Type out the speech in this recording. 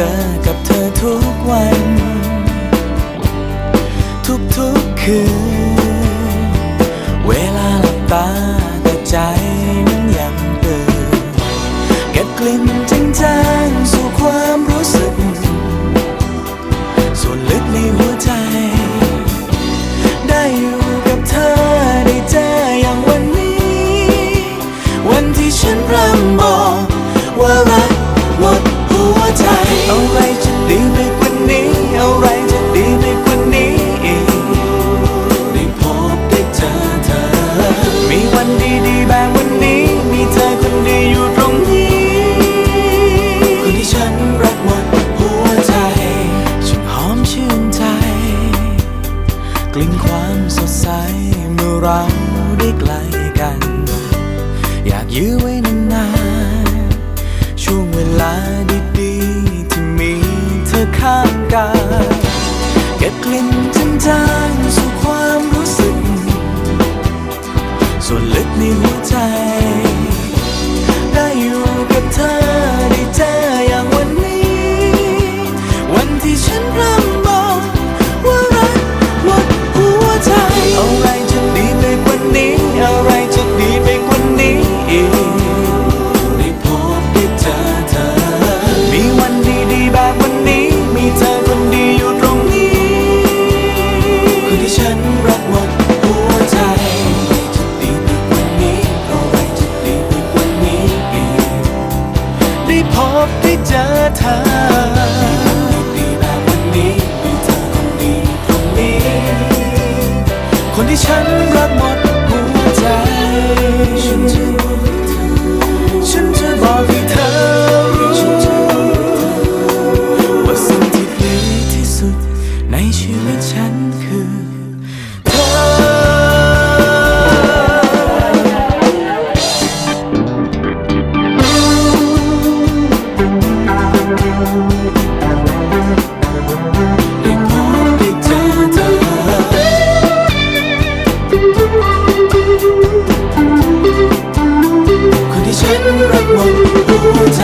จอกับเธอทุกวัน ทุกๆคืน เวลาหลับตาแต่ใจ นี้อะไรจะดีไปกว่านี้อีกได้พบได้เจอเธอ มีวันดีๆแบบวันนี้ มีเธอคนดีอยู่ตรงนี้ คนที่ฉันรักหมหัวใจฉันหอมชื่นใจ กลิ่นความสดใสเมื่อเราได้ใกล้กัน อยากยื้อไว้นานๆช่วงเวลา in times. ได้เจอเธอ ฉันรักหมดหัวใจ